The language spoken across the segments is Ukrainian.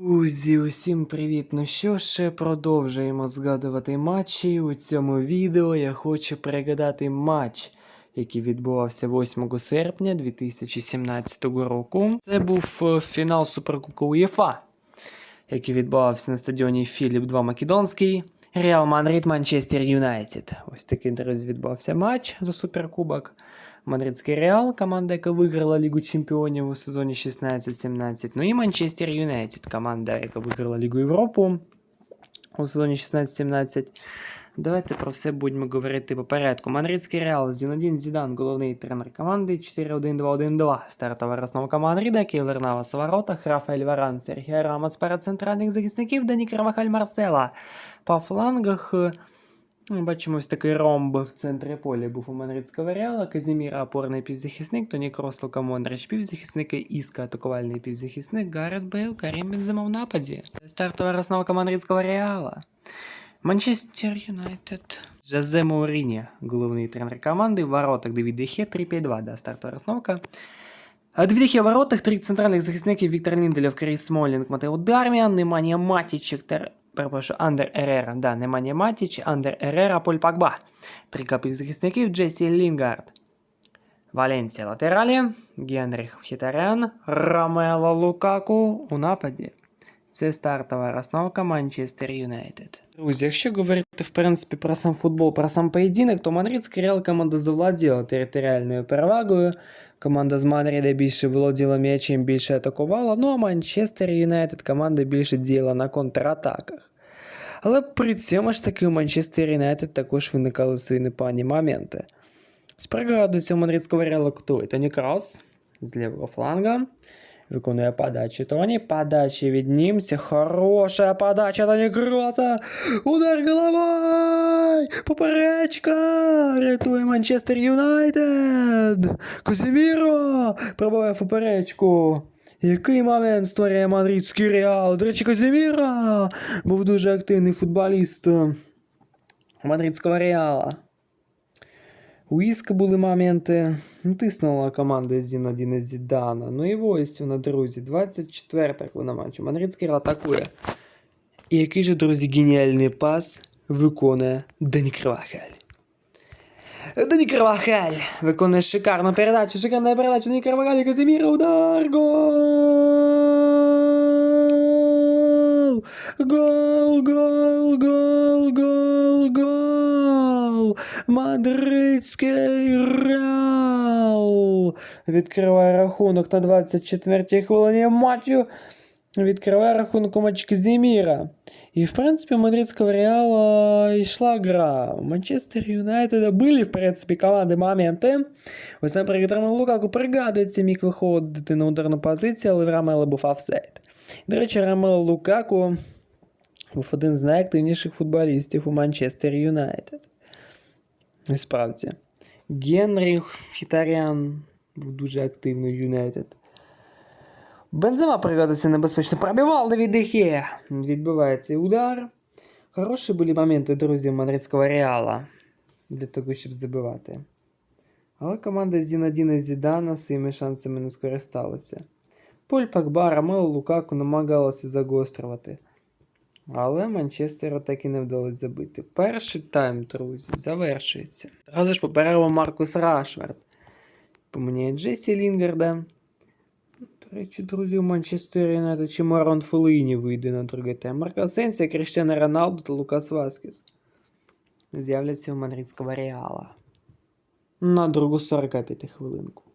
Друзі, усім привіт! Ну що ж, продовжуємо згадувати матчі. У цьому відео я хочу пригадати матч, який відбувався 8 серпня 2017 року. Це був е, фінал Суперкубку УЄФА, який відбувався на стадіоні Філіп 2 Македонський. Реал Мадрид Манчестер Юнайтед. Ось такий, друзі, відбувався матч за Суперкубок. Мадридський Реал, команда, яка виграла Лігу Чемпіонів у сезоні 16-17. Ну і Манчестер Юнайтед, команда, яка виграла Лігу Європу у сезоні 16-17. Давайте про все будемо говорити по порядку. Мадридський Реал, Зінодін Зідан, головний тренер команди 4-1-2-1-2. Стартова розновка Мадрида, Кейлер Навас у воротах, Рафаель Варан, Серхіо Рамос перед центральних захисників, Дані Кравахаль Марсела. По флангах Ну, Бачимо ось такий ромб в центрі поля був у Мадридського Реала, Казіміра опорний півзахисник, Тоні Крос, Лука Мондрич півзахисники, Іска атакувальний півзахисник, Гаррет Бейл, Карім Бензема в нападі. Стартова розновка Мадридського Реала. Манчестер Юнайтед. Жозе Мауріні, головний тренер команди, в воротах Давід Дехе, 3-5-2, да, стартова розновка. Дві в воротах, три центральних захисників Віктор Лінделев, Кріс Смолінг, Матео Дарміан, Неманія Матіч, Ектор перепрошую, Андер Ерера, да, Неманія Матіч, Андер Ерера, Поль Пакба. Три захисників Джесі Лінгард. Валенсія латералі, Генріх Хітарян, Ромело Лукаку у нападі. Це стартова розновка Манчестер Юнайтед. Друзі, якщо говорити в принципі про сам футбол, про сам поєдинок, то Мадридський Реал команда завладіла територіальною перевагою. Команда з Мадрида більше володіла м'ячем, більше атакувала, ну а Манчестер Юнайтед команда більше діяла на контратаках. Але при цьому ж таки у Манчестер Юнайтед також виникали свої непогані моменти. З прикладу цього мадридського реалу хто? Тоні Кросс з лівого фланга. Виконує подачу Тоні. Подача від німця. Хороша подача Тоні Кроса. Удар головой! Поперечка! Рятує Манчестер Юнайтед! Козіміро! Пробиває поперечку. Який момент створює мадридський реал? До речі, Козіміро був дуже активний футболіст мадридського реала. У Іска були моменти. Ну, тиснула команда Зінодіна Зідана. Ну і ось вона, друзі, 24-та хвилина матчу. Мадридський Реал атакує. І який же, друзі, геніальний пас виконує Дані Кривахель. Дані Кривахель виконує шикарну передачу, шикарна передача Дані Кривахель, Казиміра, удар, гол! Гол, гол, гол, гол, гол! Мадридський Реал відкриває рахунок на 24-й хвилині матчу. Відкриває рахунок у матчі. І, в принципі, у мадридського Реала йшла гра. Манчестер Юнайтеда були, в принципі, команди моменти. Ось, наприклад, Роман Лукаку пригадується, міг виходити на ударну позицію, але в був офсайд. До речі, Ромело Лукаку був один з найактивніших футболістів у Манчестер Юнайтед. І справді. Генріх Хітарян був дуже активний у Юнайтед. Бензема пригадується небезпечно. Пробивав на віддихе. Відбивається удар. Хороші були моменти, друзі, мадридського Реала для того, щоб забивати. Але команда Зінадіна Зідана своїми шансами не скористалася. Поль Пакба, Ромело Лукаку намагалося загострювати. Але Манчестеру так і не вдалося забити. Перший тайм, друзі, завершується. Одразу ж попереду Маркус Рашфорд. Поміняє Джесі Лінгарда. До речі, друзі, у Манчестері Юнайтед чи Марон Феліні вийде на другий тайм. Марко Сенсія, Кріштиано Роналду та Лукас Васкес з'являться у мадридського Реала. На другу 45 хвилинку.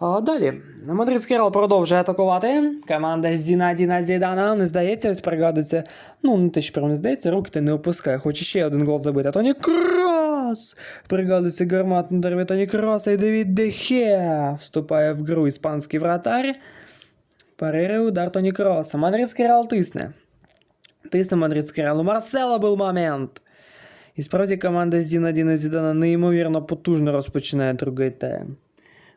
Далі мадридський Реал продовжує атакувати. Команда Зінадіна Зідана не здається, ось пригадується. Ну, не те, що прям не здається, руки ти не опускає. Хоче ще один гол забити. Тоні Крос! Пригадується гарматно дерві Тоні Кроса і Девід Дехе. Вступає в гру іспанський вратар. Парирує удар Тоні Кроса. Мадридський Реал тисне. Тисне мадридський Реал. У Марсела був момент. І справді команда Зінадіна Зідана неймовірно потужно розпочинає другий тайм.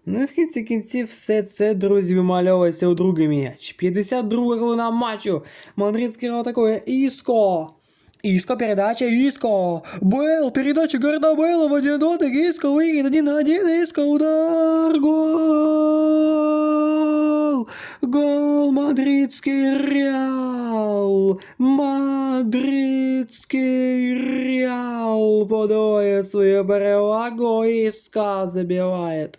Ну і в кінці кінців все це, друзі, вимальовується у другий м'яч. 52 хвилина матчу. Мадридський Реал атакує Іско. Іско, передача, Іско. Бейл, передача Гарда Бейла в один дотик. Іско выиграет один на один. Іско, удар, гол. гол! Гол! Мадридський Реал! Мадридський Реал подвоє свою перевагу. Іска забиває.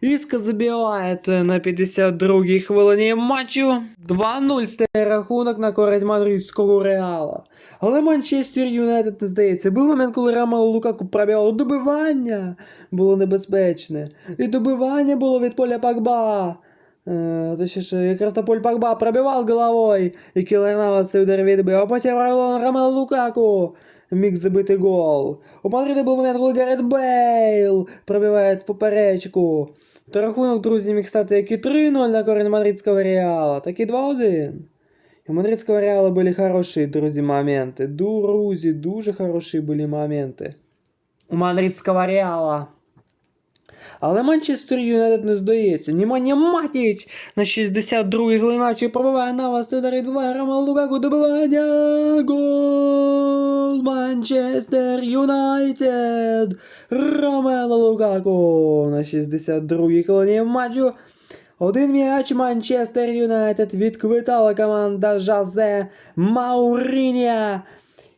Іска забиває на 52-й хвилині матчу. 2-0 стає рахунок на користь мадридського Реала. Але Манчестер Юнайтед не здається. Був момент, коли Ромело Лукаку пробивало добивання. Було небезпечне. І добивання було від поля Пакба. Точніше, якраз то Поль Пакба пробивав головою, і Кілер Навас цей удар відбив, а потім Ромело Лукаку міг забити гол. У Мадрида був момент, коли Гаррет Бейл пробиває поперечку. То рахунок, друзі, міг стати як і 3-0 на користь мадридського Реала, так і 2-1. У мадридского Реала были хорошие, друзі, моменти. Друзі, дуже хороші були моменти. У мадридського Реала. Але Манчестер Юнайтед не здається. Німання Матіч на 62-й хвилині матчі пробиває на вас удар відбиває Ромал Лукаку добивання. Гол Манчестер Юнайтед. Ромело Лукаку на 62-й хвилині матчу. Один м'яч Манчестер Юнайтед відквитала команда Жазе Маурінія.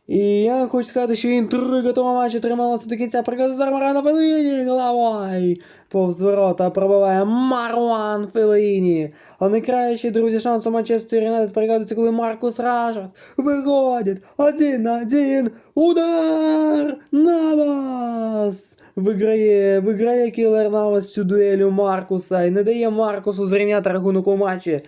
І я хочу сказати, що інтрига того матчу трималася до кінця. Приказ удар Марана Феліні головою. Повз ворота пробиває Маруан Феліні. А найкращий, друзі, шанс Манчестер Юнайтед пригадується, коли Маркус Рашфорд виходить один на один. Удар! Навас! Виграє, виграє кілер Навас цю дуель у Маркуса і не дає Маркусу зрівняти рахунок у матчі.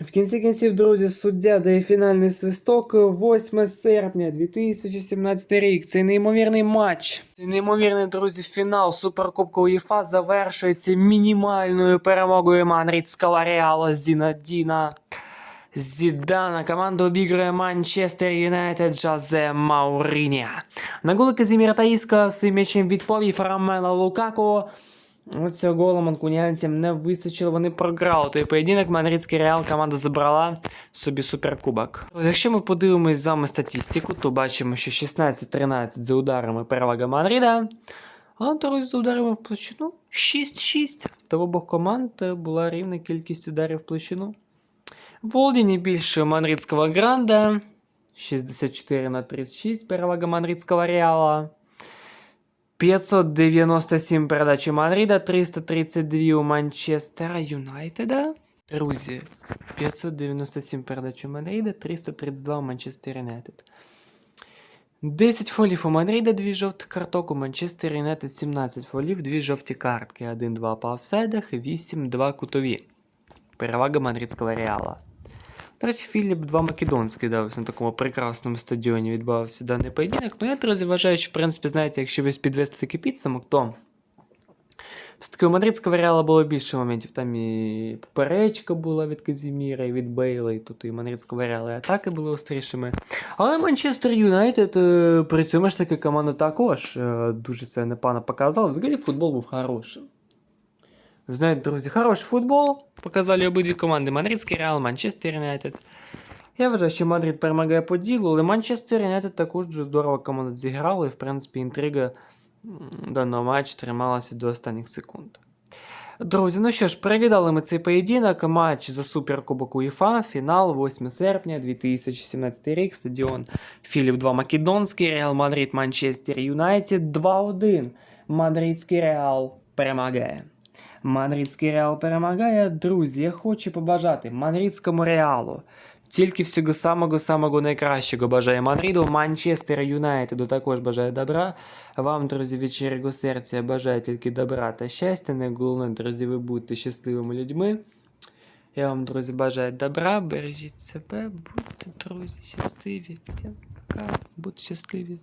В кінці кінців, друзі, суддя дає фінальний свисток 8 серпня 2017 рік. Цей неймовірний матч. Цей неймовірний, друзі, фінал Суперкубку УЄФА завершується мінімальною перемогою мадридського Реала Зінадіна. Зідана команда обігрує Манчестер Юнайтед Джазе Маурінія. На голи Казіміра Таїска своїм м'ячем відповів Ромело Лукаку. Оцього голу манкуніанцям не вистачило, вони програли той поєдинок. Мадридський Реал команда забрала собі суперкубок. Якщо ми подивимось з вами статистику, то бачимо, що 16-13 за ударами перевага Мадрида. А друзі, за ударами в площину 6-6. То в обох команд була рівна кількість ударів в площину. Волдіні більше мадридського гранда. 64 на 36 перевага мадридського Реала. 597 передач у Мадрида, 332 у Манчестера Юнайтеда. Друзі, 597 передач у Мадрида, 332 у Манчестер Юнайтед. 10 фолів у Мадрида, 2 жовтих карток, у Манчестер Юнайтед 17 фолів, 2 жовті картки, 1-2 по офсайдах, 8-2 кутові. Перевага мадридського Реала. До речі, Філіп 2 македонський дав на такому прекрасному стадіоні відбавився даний поєдинок. Ну я друзі вважаю, що в принципі, знаєте, якщо ви підвести такий підсумок, то все-таки у мадридського Реала було більше моментів. Там і поперечка була від Казіміра, і від Бейла, і тут і мадридського Реала і атаки були острішими. Але Манчестер Юнайтед е, при цьому ж таки команда також е, дуже це непогано показала. Взагалі футбол був хорошим. Ви знаєте, друзі, хороший футбол. Показали обидві команди Мадридський Реал, Манчестер Юнайтед. Я вважаю, що Мадрид перемагає по ділу, але Манчестер Юнайтед також дуже здорово команда зіграла, і в принципі інтрига даного матчу трималася до останніх секунд. Друзі, ну що ж, переглядали ми цей поєдинок, матч за Суперкубок УЄФА, фінал 8 серпня 2017 рік, стадіон Філіп 2 Македонський, Реал Мадрид, Манчестер Юнайтед 2-1. Мадридський Реал перемагає. Мадридський Реал перемагає. Друзі, я хочу побажати мадридському Реалу. Тільки всього самого-самого найкращого бажає Мадриду, Манчестер Юнайтеду також бажає добра. Вам, друзі, від щирого серця бажаю тільки добра та щастя. Найголовніше, друзі, ви будьте щасливими людьми. Я вам, друзі, бажаю добра, бережіть себе, будьте, друзі, щасливі. Всім пока, будьте щасливі.